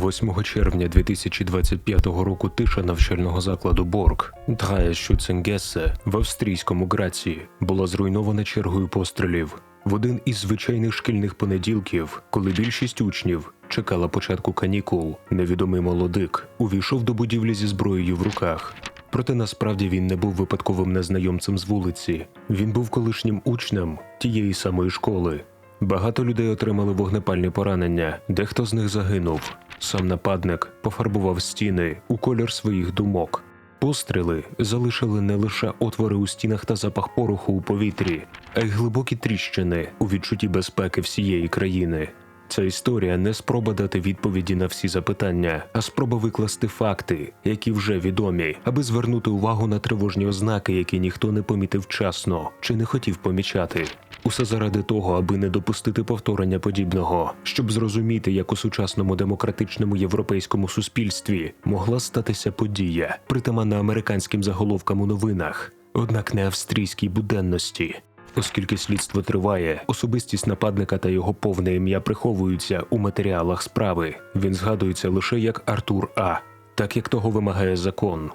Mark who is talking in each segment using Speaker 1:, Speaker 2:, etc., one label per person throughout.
Speaker 1: 8 червня 2025 року тиша навчального закладу Борг Драя Шуценгесе в австрійському Граці була зруйнована чергою пострілів в один із звичайних шкільних понеділків, коли більшість учнів чекала початку канікул. Невідомий молодик увійшов до будівлі зі зброєю в руках. Проте насправді він не був випадковим незнайомцем з вулиці. Він був колишнім учнем тієї самої школи. Багато людей отримали вогнепальні поранення, дехто з них загинув. Сам нападник пофарбував стіни у колір своїх думок. Постріли залишили не лише отвори у стінах та запах пороху у повітрі, а й глибокі тріщини у відчутті безпеки всієї країни. Ця історія не спроба дати відповіді на всі запитання, а спроба викласти факти, які вже відомі, аби звернути увагу на тривожні ознаки, які ніхто не помітив вчасно чи не хотів помічати. Усе заради того, аби не допустити повторення подібного, щоб зрозуміти, як у сучасному демократичному європейському суспільстві могла статися подія, притаманна американським заголовкам у новинах, однак не австрійській буденності. Оскільки слідство триває, особистість нападника та його повне ім'я приховуються у матеріалах справи. Він згадується лише як Артур А, так як того вимагає закон.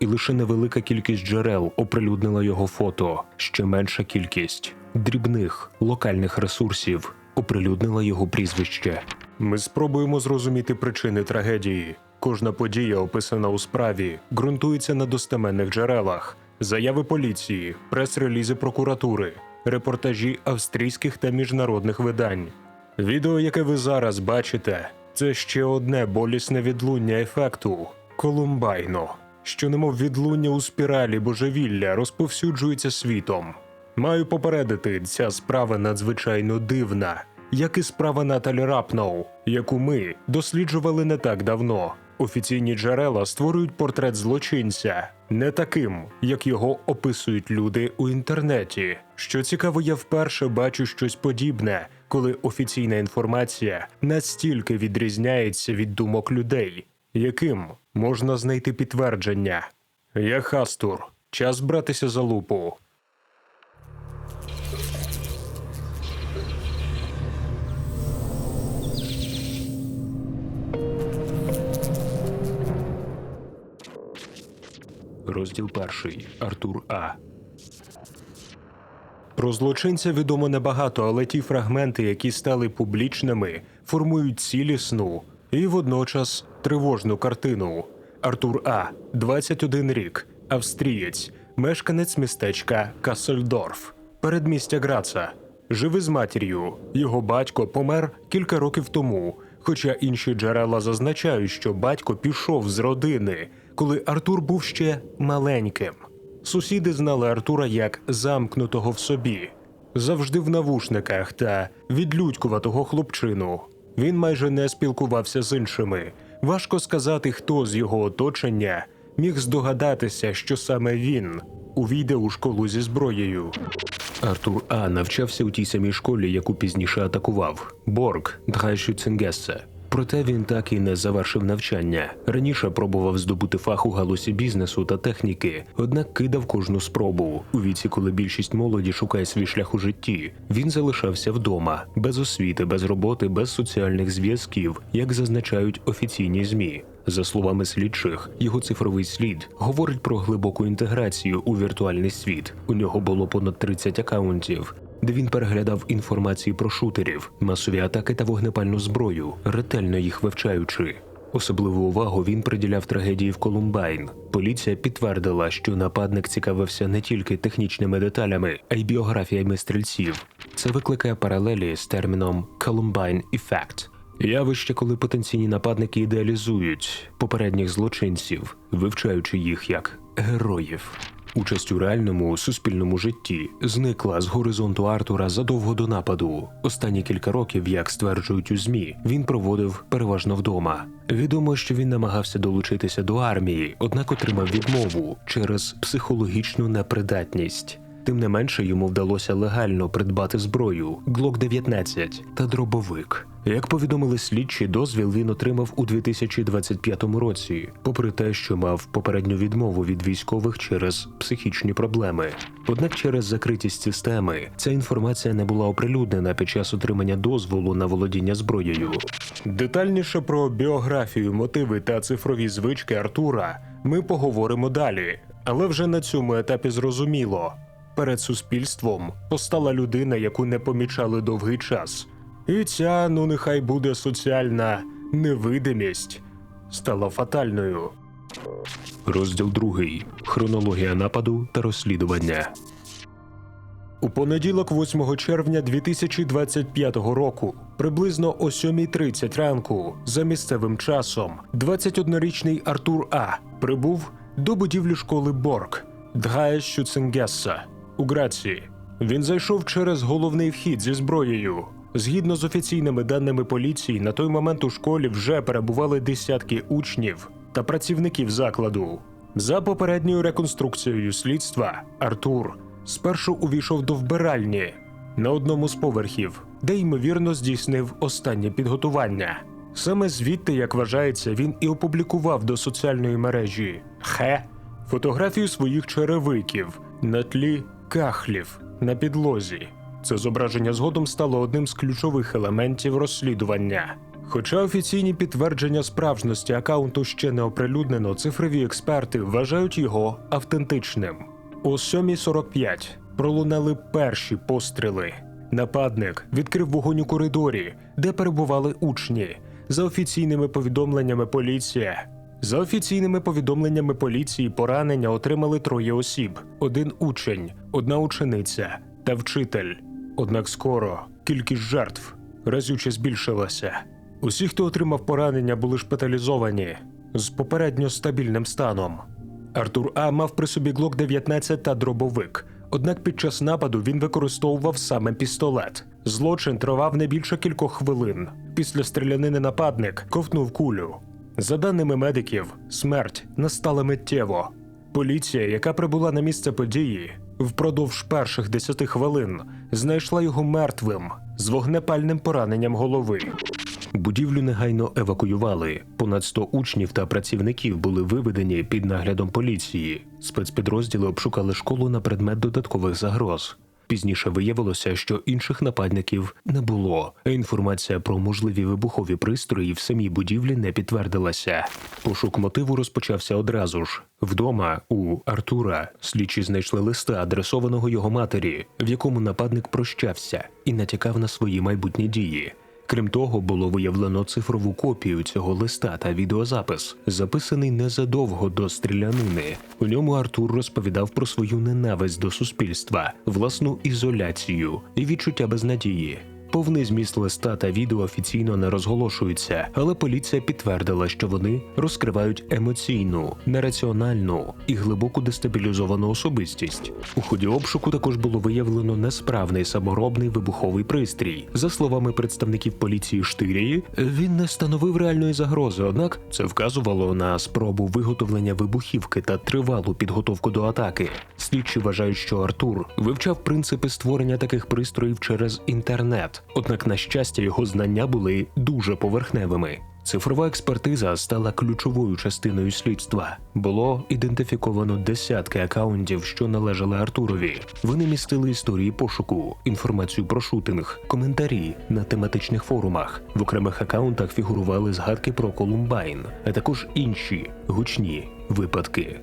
Speaker 1: І лише невелика кількість джерел оприлюднила його фото, ще менша кількість дрібних локальних ресурсів оприлюднила його прізвище. Ми спробуємо зрозуміти причини трагедії. Кожна подія, описана у справі, ґрунтується на достеменних джерелах, заяви поліції, прес-релізи прокуратури, репортажі австрійських та міжнародних видань. Відео, яке ви зараз бачите, це ще одне болісне відлуння ефекту Колумбайно, що немов відлуння у спіралі божевілля розповсюджується світом. Маю попередити, ця справа надзвичайно дивна, як і справа Наталі Рапноу, яку ми досліджували не так давно. Офіційні джерела створюють портрет злочинця не таким, як його описують люди у інтернеті. Що цікаво, я вперше бачу щось подібне, коли офіційна інформація настільки відрізняється від думок людей, яким можна знайти підтвердження. Я Хастур. Час братися за лупу. Розділ перший. Артур А. Про злочинця відомо небагато, але ті фрагменти, які стали публічними, формують цілісну і водночас тривожну картину. Артур А. 21 рік, австрієць, мешканець містечка Кассельдорф, передмістя Граца. Живе з матір'ю. Його батько помер кілька років тому. Хоча інші джерела зазначають, що батько пішов з родини, коли Артур був ще маленьким. Сусіди знали Артура як замкнутого в собі, завжди в навушниках та відлюдькуватого хлопчину. Він майже не спілкувався з іншими. Важко сказати, хто з його оточення міг здогадатися, що саме він увійде у школу зі зброєю. Артур А навчався у тій самій школі, яку пізніше атакував Борг Драйшюценгесе. Проте він так і не завершив навчання. Раніше пробував здобути фах у галузі бізнесу та техніки, однак кидав кожну спробу. У віці, коли більшість молоді шукає свій шлях у житті, він залишався вдома, без освіти, без роботи, без соціальних зв'язків, як зазначають офіційні змі. За словами слідчих, його цифровий слід говорить про глибоку інтеграцію у віртуальний світ. У нього було понад 30 акаунтів, де він переглядав інформації про шутерів, масові атаки та вогнепальну зброю, ретельно їх вивчаючи. Особливу увагу він приділяв трагедії в Колумбайн. Поліція підтвердила, що нападник цікавився не тільки технічними деталями, а й біографіями стрільців. Це викликає паралелі з терміном Columbine Effect – Явище, коли потенційні нападники ідеалізують попередніх злочинців, вивчаючи їх як героїв. Участь у реальному суспільному житті зникла з горизонту Артура задовго до нападу. Останні кілька років, як стверджують у змі, він проводив переважно вдома. Відомо, що він намагався долучитися до армії, однак отримав відмову через психологічну непридатність. Тим не менше йому вдалося легально придбати зброю Glock 19 та дробовик. Як повідомили слідчі, дозвіл він отримав у 2025 році, попри те, що мав попередню відмову від військових через психічні проблеми. Однак через закритість системи ця інформація не була оприлюднена під час отримання дозволу на володіння зброєю. Детальніше про біографію, мотиви та цифрові звички Артура ми поговоримо далі, але вже на цьому етапі зрозуміло. Перед суспільством постала людина, яку не помічали довгий час. І ця, ну нехай буде соціальна невидимість, стала фатальною. Розділ другий. Хронологія нападу та розслідування. У понеділок, 8 червня 2025 року, приблизно о 7.30 ранку, за місцевим часом, 21-річний Артур А прибув до будівлі школи Борг Дгая Щуценгеса у Грації. Він зайшов через головний вхід зі зброєю. Згідно з офіційними даними поліції, на той момент у школі вже перебували десятки учнів та працівників закладу. За попередньою реконструкцією слідства, Артур спершу увійшов до вбиральні на одному з поверхів, де ймовірно здійснив останнє підготування. Саме звідти, як вважається, він і опублікував до соціальної мережі Хе фотографію своїх черевиків на тлі кахлів на підлозі. Це зображення згодом стало одним з ключових елементів розслідування. Хоча офіційні підтвердження справжності акаунту ще не оприлюднено, цифрові експерти вважають його автентичним. О 7.45 пролунали перші постріли. Нападник відкрив вогонь у коридорі, де перебували учні. За офіційними повідомленнями поліція. За офіційними повідомленнями поліції поранення отримали троє осіб: один учень, одна учениця та вчитель. Однак скоро кількість жертв разюче збільшилася. Усі, хто отримав поранення, були шпиталізовані з попередньо стабільним станом. Артур А мав при собі глок 19 та дробовик. Однак під час нападу він використовував саме пістолет. Злочин тривав не більше кількох хвилин. Після стрілянини нападник ковтнув кулю. За даними медиків, смерть настала миттєво. Поліція, яка прибула на місце події, впродовж перших 10 хвилин знайшла його мертвим з вогнепальним пораненням голови. Будівлю негайно евакуювали. Понад 100 учнів та працівників були виведені під наглядом поліції. Спецпідрозділи обшукали школу на предмет додаткових загроз. Пізніше виявилося, що інших нападників не було. Інформація про можливі вибухові пристрої в самій будівлі не підтвердилася. Пошук мотиву розпочався одразу ж. Вдома у Артура слідчі знайшли листа, адресованого його матері, в якому нападник прощався і натякав на свої майбутні дії. Крім того, було виявлено цифрову копію цього листа та відеозапис, записаний незадовго до стрілянини. У ньому Артур розповідав про свою ненависть до суспільства, власну ізоляцію і відчуття безнадії. Повний зміст листа та відео офіційно не розголошуються, але поліція підтвердила, що вони розкривають емоційну, нераціональну і глибоку дестабілізовану особистість. У ході обшуку також було виявлено несправний саморобний вибуховий пристрій. За словами представників поліції Штирії, він не становив реальної загрози, однак це вказувало на спробу виготовлення вибухівки та тривалу підготовку до атаки. Слідчі вважають, що Артур вивчав принципи створення таких пристроїв через інтернет. Однак, на щастя, його знання були дуже поверхневими. Цифрова експертиза стала ключовою частиною слідства. Було ідентифіковано десятки акаунтів, що належали Артурові. Вони містили історії пошуку, інформацію про шутинг, коментарі на тематичних форумах. В окремих акаунтах фігурували згадки про Колумбайн, а також інші гучні випадки.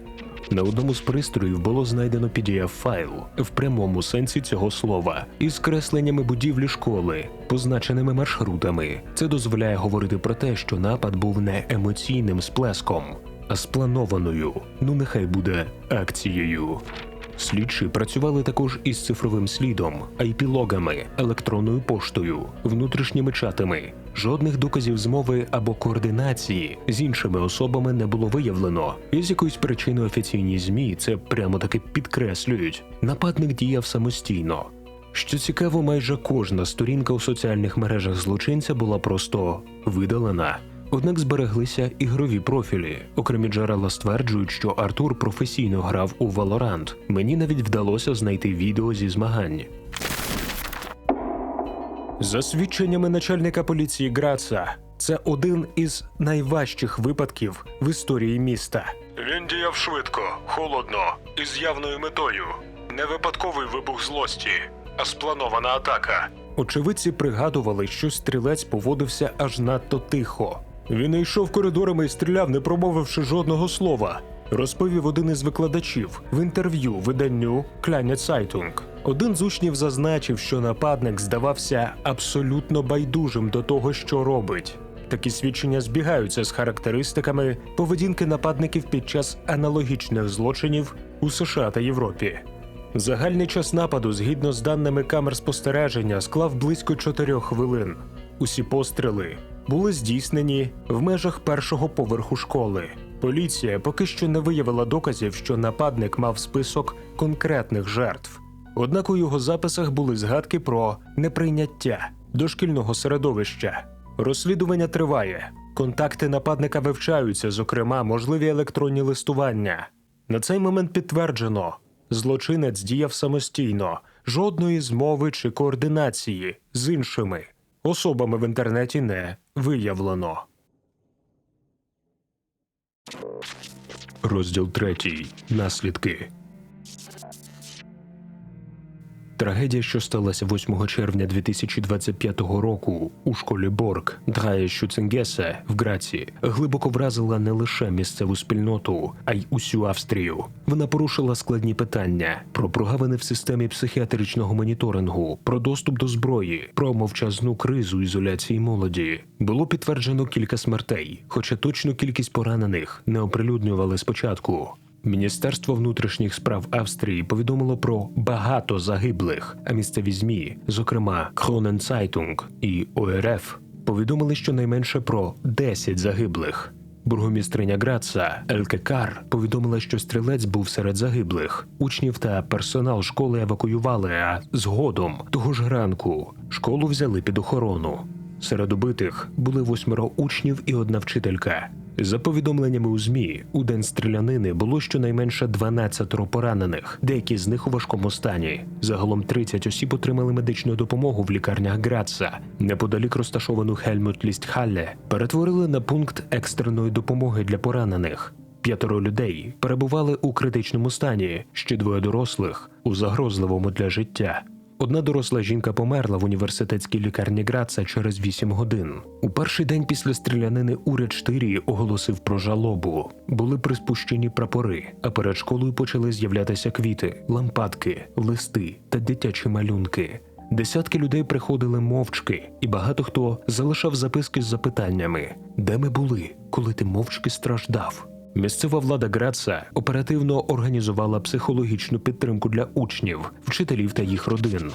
Speaker 1: На одному з пристроїв було знайдено pdf файл в прямому сенсі цього слова із кресленнями будівлі школи, позначеними маршрутами. Це дозволяє говорити про те, що напад був не емоційним сплеском, а спланованою. Ну нехай буде акцією. Слідчі працювали також із цифровим слідом, IP-логами, електронною поштою, внутрішніми чатами. Жодних доказів змови або координації з іншими особами не було виявлено. І з якоїсь причини офіційні змі це прямо таки підкреслюють. Нападник діяв самостійно. Що цікаво, майже кожна сторінка у соціальних мережах злочинця була просто видалена. Однак збереглися ігрові профілі. Окремі джерела стверджують, що Артур професійно грав у Valorant. Мені навіть вдалося знайти відео зі змагань. За свідченнями начальника поліції Граца, це один із найважчих випадків в історії міста. Він діяв швидко, холодно і з явною метою. Не випадковий вибух злості, а спланована атака. Очевидці пригадували, що стрілець поводився аж надто тихо. Він йшов коридорами і стріляв, не промовивши жодного слова. Розповів один із викладачів в інтерв'ю виданню Kleine Zeitung. Один з учнів зазначив, що нападник здавався абсолютно байдужим до того, що робить. Такі свідчення збігаються з характеристиками поведінки нападників під час аналогічних злочинів у США та Європі. Загальний час нападу, згідно з даними камер спостереження, склав близько 4 хвилин. Усі постріли були здійснені в межах першого поверху школи. Поліція поки що не виявила доказів, що нападник мав список конкретних жертв. Однак у його записах були згадки про неприйняття дошкільного середовища. Розслідування триває. Контакти нападника вивчаються, зокрема, можливі електронні листування. На цей момент підтверджено, злочинець діяв самостійно, жодної змови чи координації з іншими особами в інтернеті не виявлено. Розділ третій. Наслідки. Трагедія, що сталася 8 червня 2025 року у школі Борг Драє Шуценгесе в Граці, глибоко вразила не лише місцеву спільноту, а й усю Австрію. Вона порушила складні питання про прогавини в системі психіатричного моніторингу, про доступ до зброї, про мовчазну кризу ізоляції молоді. Було підтверджено кілька смертей, хоча точну кількість поранених не оприлюднювали спочатку. Міністерство внутрішніх справ Австрії повідомило про багато загиблих, а місцеві змі, зокрема Кронен Zeitung і ОРФ, повідомили щонайменше про 10 загиблих. Бургомістриня Граца Елке Кар повідомила, що стрілець був серед загиблих. Учнів та персонал школи евакуювали, а згодом того ж ранку школу взяли під охорону. Серед убитих були восьмеро учнів і одна вчителька. За повідомленнями у ЗМІ, у день стрілянини було щонайменше 12 поранених, деякі з них у важкому стані. Загалом 30 осіб отримали медичну допомогу в лікарнях Граца. Неподалік розташовану Хельмут Лістхалле перетворили на пункт екстреної допомоги для поранених. П'ятеро людей перебували у критичному стані, ще двоє дорослих у загрозливому для життя. Одна доросла жінка померла в університетській лікарні Граца через 8 годин. У перший день після стрілянини уряд Штирії оголосив про жалобу. Були приспущені прапори, а перед школою почали з'являтися квіти, лампадки, листи та дитячі малюнки. Десятки людей приходили мовчки, і багато хто залишав записки з запитаннями: де ми були, коли ти мовчки страждав? Місцева влада Граца оперативно організувала психологічну підтримку для учнів, вчителів та їх родин.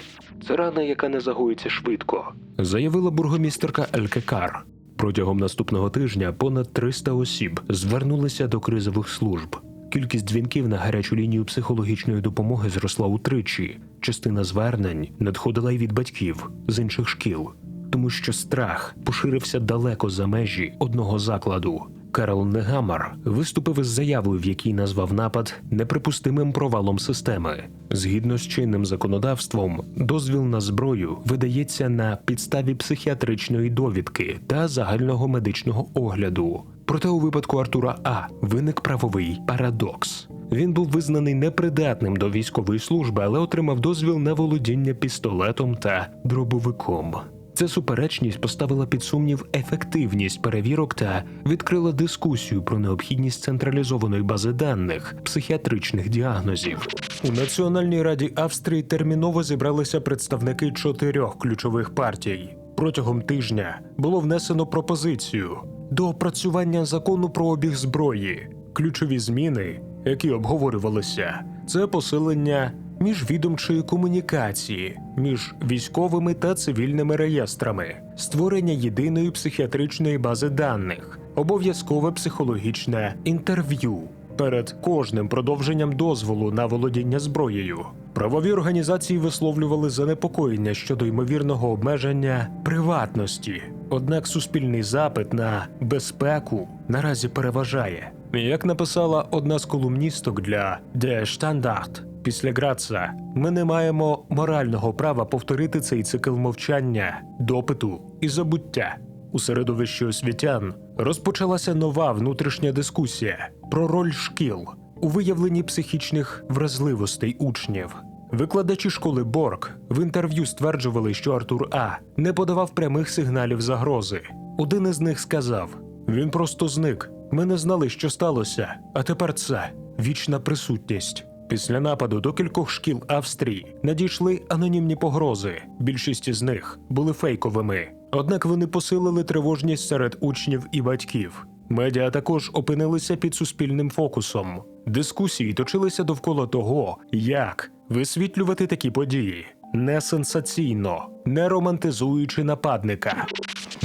Speaker 1: Це рана, яка не загоїться швидко, заявила бургомістерка Ельке Кар. Протягом наступного тижня понад 300 осіб звернулися до кризових служб. Кількість дзвінків на гарячу лінію психологічної допомоги зросла утричі. Частина звернень надходила й від батьків з інших шкіл, тому що страх поширився далеко за межі одного закладу. Карл Негамар виступив із заявою, в якій назвав напад неприпустимим провалом системи. Згідно з чинним законодавством, дозвіл на зброю видається на підставі психіатричної довідки та загального медичного огляду. Проте у випадку Артура А виник правовий парадокс. Він був визнаний непридатним до військової служби, але отримав дозвіл на володіння пістолетом та дробовиком. Ця суперечність поставила під сумнів ефективність перевірок та відкрила дискусію про необхідність централізованої бази даних психіатричних діагнозів. У Національній раді Австрії терміново зібралися представники чотирьох ключових партій. Протягом тижня було внесено пропозицію до опрацювання закону про обіг зброї. Ключові зміни, які обговорювалися, це посилення міжвідомчої комунікації між військовими та цивільними реєстрами, створення єдиної психіатричної бази даних, обов'язкове психологічне інтерв'ю перед кожним продовженням дозволу на володіння зброєю. Правові організації висловлювали занепокоєння щодо ймовірного обмеження приватності. Однак суспільний запит на безпеку наразі переважає. Як написала одна з колумністок для Der Standard, після Граца ми не маємо морального права повторити цей цикл мовчання, допиту і забуття. У середовищі освітян розпочалася нова внутрішня дискусія про роль шкіл у виявленні психічних вразливостей учнів. Викладачі школи Борг в інтерв'ю стверджували, що Артур А не подавав прямих сигналів загрози. Один із них сказав: він просто зник. Ми не знали, що сталося, а тепер це вічна присутність. Після нападу до кількох шкіл Австрії надійшли анонімні погрози. Більшість із них були фейковими. Однак вони посилили тривожність серед учнів і батьків. Медіа також опинилися під суспільним фокусом. Дискусії точилися довкола того, як висвітлювати такі події не сенсаційно, не романтизуючи нападника.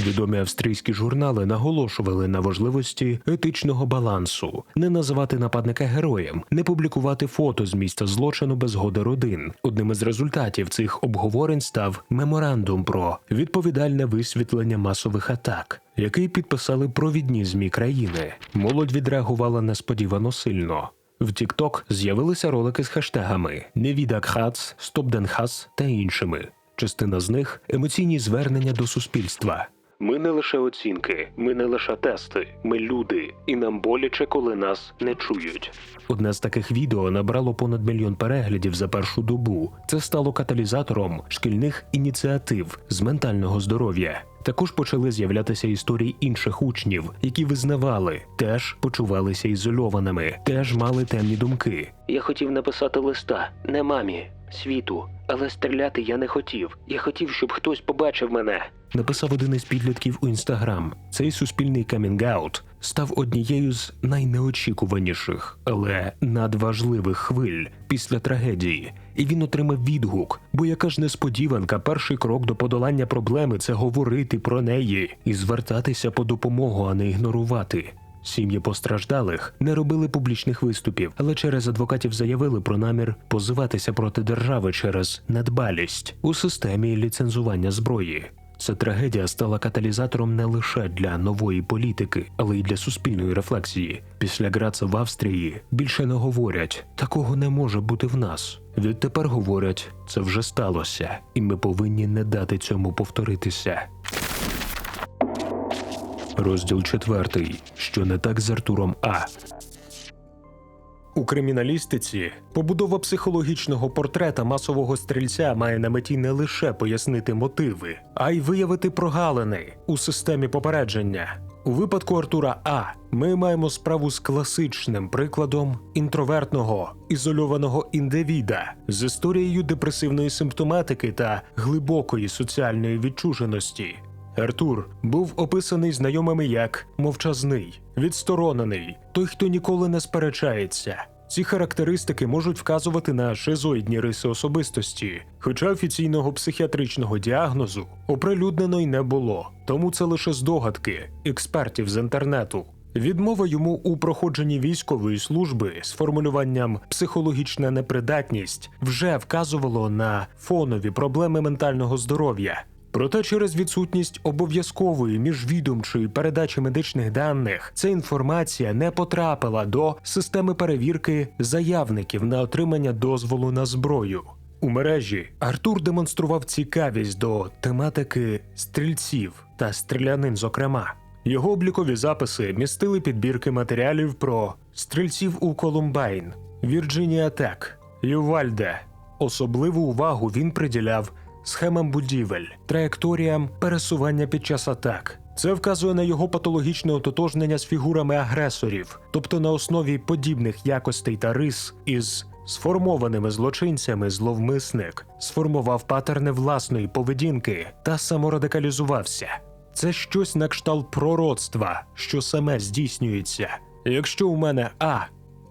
Speaker 1: Відомі австрійські журнали наголошували на важливості етичного балансу, не називати нападника героєм, не публікувати фото з місця злочину без згоди родин. Одним із результатів цих обговорень став меморандум про відповідальне висвітлення масових атак, який підписали провідні змі країни. Молодь відреагувала несподівано сильно. В TikTok з'явилися ролики з хештегами «Невідакхац», «Стопденхас» та іншими. Частина з них емоційні звернення до суспільства. Ми не лише оцінки, ми не лише тести, ми люди, і нам боляче, коли нас не чують. Одне з таких відео набрало понад мільйон переглядів за першу добу. Це стало каталізатором шкільних ініціатив з ментального здоров'я. Також почали з'являтися історії інших учнів, які визнавали, теж почувалися ізольованими, теж мали темні думки. Я хотів написати листа не мамі, світу, але стріляти я не хотів. Я хотів, щоб хтось побачив мене. Написав один із підлітків у інстаграм. Цей суспільний камінгаут став однією з найнеочікуваніших, але надважливих хвиль після трагедії. І він отримав відгук, бо яка ж несподіванка, перший крок до подолання проблеми це говорити про неї і звертатися по допомогу, а не ігнорувати. Сім'ї постраждалих не робили публічних виступів, але через адвокатів заявили про намір позиватися проти держави через недбалість у системі ліцензування зброї. Ця трагедія стала каталізатором не лише для нової політики, але й для суспільної рефлексії. Після Граца в Австрії більше не говорять такого не може бути в нас. Відтепер говорять, це вже сталося, і ми повинні не дати цьому повторитися. Розділ четвертий. Що не так з Артуром А. У криміналістиці побудова психологічного портрета масового стрільця має на меті не лише пояснити мотиви, а й виявити прогалини у системі попередження. У випадку Артура А ми маємо справу з класичним прикладом інтровертного ізольованого індивіда з історією депресивної симптоматики та глибокої соціальної відчуженості. Артур був описаний знайомими як мовчазний, відсторонений, той, хто ніколи не сперечається. Ці характеристики можуть вказувати на шизоїдні риси особистості, хоча офіційного психіатричного діагнозу оприлюднено й не було, тому це лише здогадки експертів з інтернету. Відмова йому у проходженні військової служби з формулюванням психологічна непридатність вже вказувало на фонові проблеми ментального здоров'я. Проте через відсутність обов'язкової міжвідомчої передачі медичних даних ця інформація не потрапила до системи перевірки заявників на отримання дозволу на зброю. У мережі Артур демонстрував цікавість до тематики стрільців та стрілянин, зокрема. Його облікові записи містили підбірки матеріалів про стрільців у Колумбайн, Вірджинія Тек, Ювальде. Особливу увагу він приділяв схемам будівель, траєкторіям пересування під час атак. Це вказує на його патологічне ототожнення з фігурами агресорів, тобто на основі подібних якостей та рис із сформованими злочинцями зловмисник сформував патерни власної поведінки та саморадикалізувався. Це щось на кшталт пророцтва, що саме здійснюється. Якщо у мене А,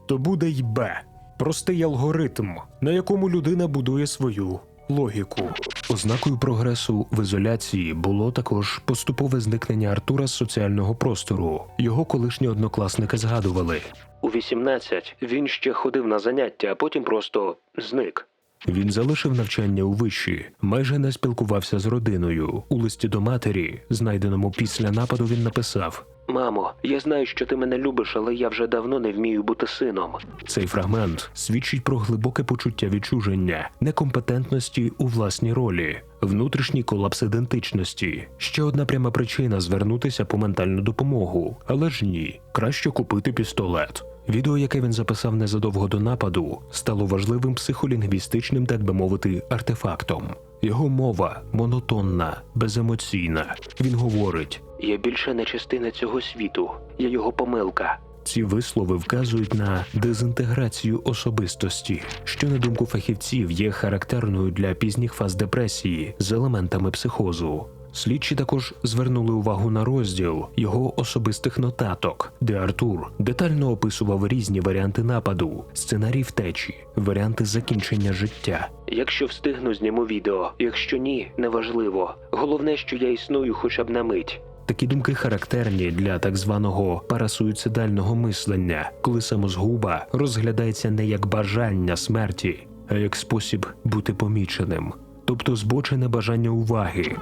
Speaker 1: то буде й Б. Простий алгоритм, на якому людина будує свою логіку. Ознакою прогресу в ізоляції було також поступове зникнення Артура з соціального простору. Його колишні однокласники згадували. У 18 він ще ходив на заняття, а потім просто зник. Він залишив навчання у виші, майже не спілкувався з родиною. У листі до матері, знайденому після нападу, він написав: Мамо, я знаю, що ти мене любиш, але я вже давно не вмію бути сином. Цей фрагмент свідчить про глибоке почуття відчуження, некомпетентності у власній ролі, внутрішній колапс ідентичності. Ще одна пряма причина звернутися по ментальну допомогу, але ж ні, краще купити пістолет. Відео, яке він записав незадовго до нападу, стало важливим психолінгвістичним, так би мовити, артефактом. Його мова монотонна, беземоційна. Він говорить: Я більше не частина цього світу, я його помилка. Ці вислови вказують на дезінтеграцію особистості, що, на думку фахівців, є характерною для пізніх фаз депресії з елементами психозу. Слідчі також звернули увагу на розділ його особистих нотаток, де Артур детально описував різні варіанти нападу, сценарій втечі, варіанти закінчення життя. Якщо встигну, зніму відео. Якщо ні, неважливо. Головне, що я існую хоча б на мить. Такі думки характерні для так званого парасуїцидального мислення, коли самозгуба розглядається не як бажання смерті, а як спосіб бути поміченим, тобто збочене бажання уваги.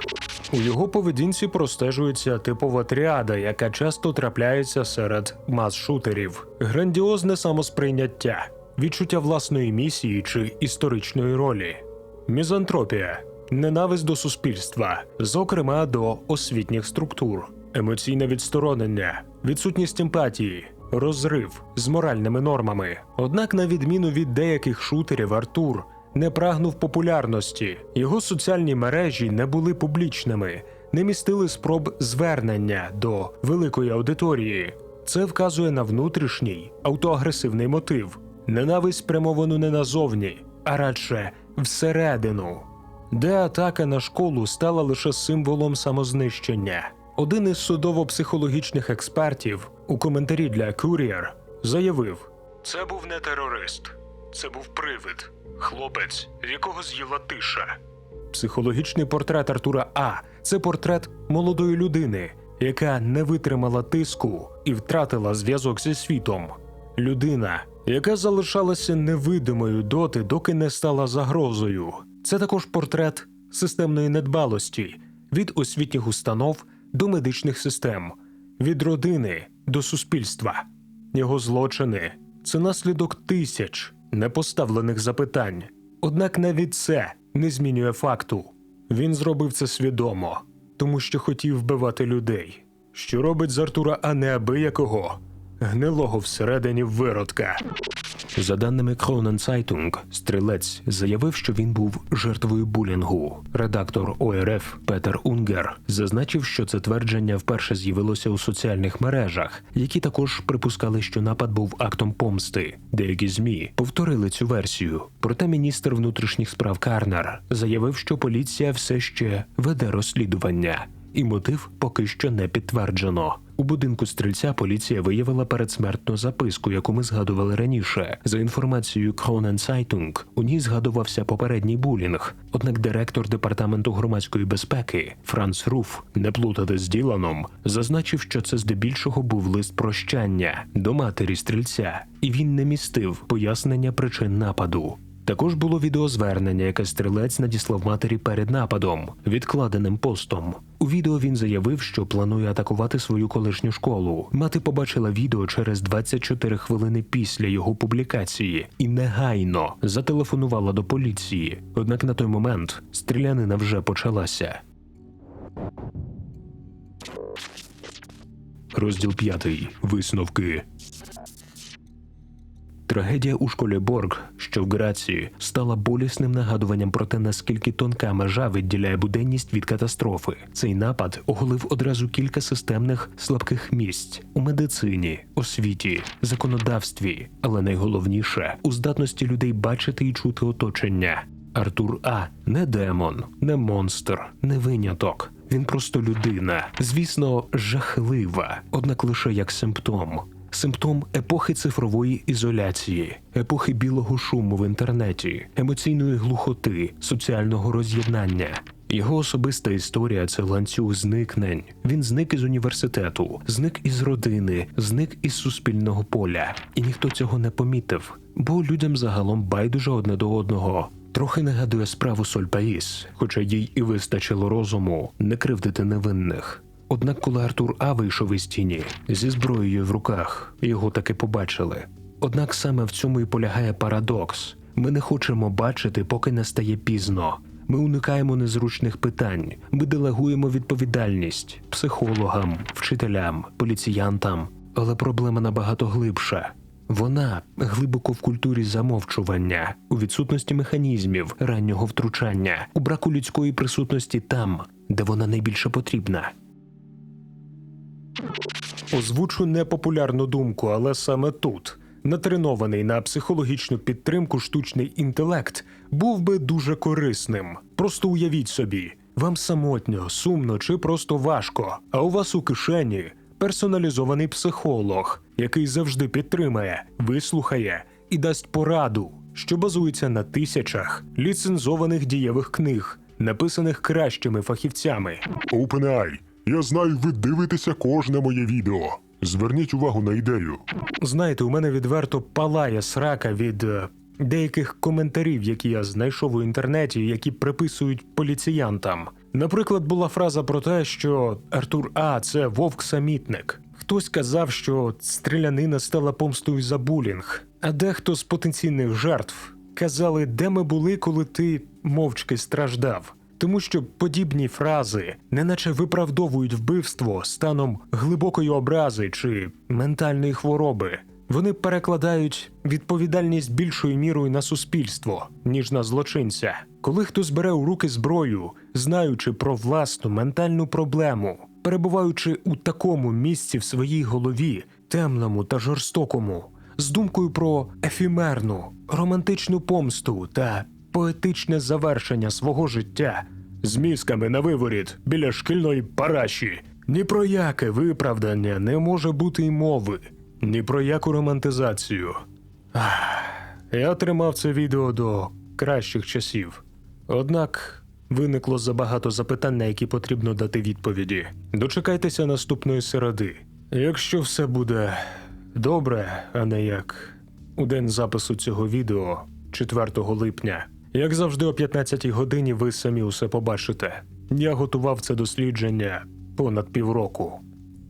Speaker 1: У його поведінці простежується типова тріада, яка часто трапляється серед мас-шутерів, грандіозне самосприйняття, відчуття власної місії чи історичної ролі, мізантропія, ненависть до суспільства, зокрема до освітніх структур, емоційне відсторонення, відсутність емпатії. Розрив з моральними нормами. Однак, на відміну від деяких шутерів, Артур не прагнув популярності. Його соціальні мережі не були публічними, не містили спроб звернення до великої аудиторії. Це вказує на внутрішній автоагресивний мотив, ненависть спрямовану не назовні, а радше всередину, де атака на школу стала лише символом самознищення. Один із судово-психологічних експертів у коментарі для Courier заявив: Це був не терорист, це був привид, хлопець, якого з'їла тиша. Психологічний портрет Артура А це портрет молодої людини, яка не витримала тиску і втратила зв'язок зі світом. Людина, яка залишалася невидимою доти, доки не стала загрозою. Це також портрет системної недбалості від освітніх установ до медичних систем, від родини до суспільства. Його злочини це наслідок тисяч непоставлених запитань. Однак навіть це не змінює факту. Він зробив це свідомо, тому що хотів вбивати людей, що робить з Артура а неабиякого, гнилого всередині виродка. За даними Кроненцайтунг, стрілець заявив, що він був жертвою булінгу. Редактор ОРФ Петер Унгер зазначив, що це твердження вперше з'явилося у соціальних мережах, які також припускали, що напад був актом помсти. Деякі змі повторили цю версію. Проте міністр внутрішніх справ Карнер заявив, що поліція все ще веде розслідування. І мотив поки що не підтверджено. У будинку стрільця поліція виявила передсмертну записку, яку ми згадували раніше. За інформацією Кронен Цайтунг, у ній згадувався попередній булінг. Однак директор департаменту громадської безпеки Франц Руф, не плутати з Діланом, зазначив, що це здебільшого був лист прощання до матері стрільця, і він не містив пояснення причин нападу. Також було відеозвернення, яке стрілець надіслав матері перед нападом, відкладеним постом. У відео він заявив, що планує атакувати свою колишню школу. Мати побачила відео через 24 хвилини після його публікації і негайно зателефонувала до поліції. Однак на той момент стрілянина вже почалася. Розділ 5. Висновки. Трагедія у школі Борг, що в Грації, стала болісним нагадуванням про те, наскільки тонка межа відділяє буденність від катастрофи. Цей напад оголив одразу кілька системних слабких місць у медицині, освіті, законодавстві, але найголовніше у здатності людей бачити і чути оточення. Артур А не демон, не монстр, не виняток. Він просто людина, звісно, жахлива, однак лише як симптом. Симптом епохи цифрової ізоляції, епохи білого шуму в інтернеті, емоційної глухоти, соціального роз'єднання. Його особиста історія це ланцюг зникнень. Він зник із університету, зник із родини, зник із суспільного поля. І ніхто цього не помітив, бо людям загалом байдуже одне до одного. Трохи нагадує справу Сольпаїс, хоча їй і вистачило розуму не кривдити невинних. Однак, коли Артур А вийшов із тіні зі зброєю в руках, його таки побачили. Однак саме в цьому і полягає парадокс: ми не хочемо бачити, поки не стає пізно. Ми уникаємо незручних питань, ми делегуємо відповідальність психологам, вчителям, поліціянтам. Але проблема набагато глибша. Вона глибоко в культурі замовчування, у відсутності механізмів раннього втручання, у браку людської присутності там, де вона найбільше потрібна. Озвучу непопулярну думку, але саме тут. Натренований на психологічну підтримку штучний інтелект був би дуже корисним. Просто уявіть собі, вам самотньо, сумно чи просто важко, а у вас у кишені персоналізований психолог, який завжди підтримає, вислухає і дасть пораду, що базується на тисячах ліцензованих дієвих книг, написаних кращими фахівцями.
Speaker 2: OpenAI, я знаю, ви дивитеся кожне моє відео. Зверніть увагу на ідею.
Speaker 1: Знаєте, у мене відверто палає срака від е, деяких коментарів, які я знайшов у інтернеті, які приписують поліціянтам. Наприклад, була фраза про те, що Артур А це вовк-самітник. Хтось казав, що стрілянина стала помстою за булінг, а дехто з потенційних жертв казали, де ми були, коли ти мовчки страждав. Тому що подібні фрази неначе виправдовують вбивство станом глибокої образи чи ментальної хвороби. Вони перекладають відповідальність більшою мірою на суспільство, ніж на злочинця. Коли хтось бере у руки зброю, знаючи про власну ментальну проблему, перебуваючи у такому місці в своїй голові, темному та жорстокому, з думкою про ефімерну, романтичну помсту та поетичне завершення свого життя з мізками на виворіт біля шкільної параші. Ні про яке виправдання не може бути й мови, ні про яку романтизацію. Я тримав це відео до кращих часів. Однак виникло забагато запитань, на які потрібно дати відповіді. Дочекайтеся наступної середи. Якщо все буде добре, а не як у день запису цього відео, 4 липня. Як завжди, о 15-й годині ви самі усе побачите. Я готував це дослідження понад півроку.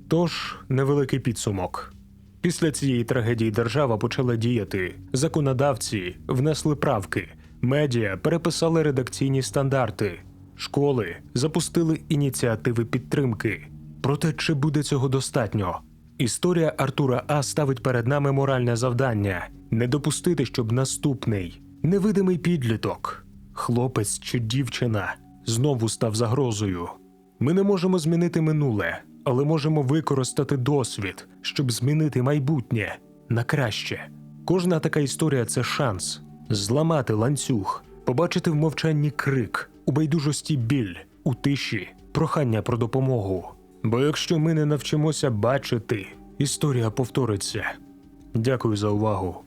Speaker 1: Тож, невеликий підсумок. Після цієї трагедії держава почала діяти. Законодавці внесли правки, медіа переписали редакційні стандарти, школи запустили ініціативи підтримки. Проте чи буде цього достатньо? Історія Артура А ставить перед нами моральне завдання не допустити, щоб наступний невидимий підліток, хлопець чи дівчина знову став загрозою. Ми не можемо змінити минуле, але можемо використати досвід, щоб змінити майбутнє на краще. Кожна така історія це шанс зламати ланцюг, побачити в мовчанні крик, у байдужості біль, у тиші, прохання про допомогу. Бо якщо ми не навчимося бачити, історія повториться. Дякую за увагу.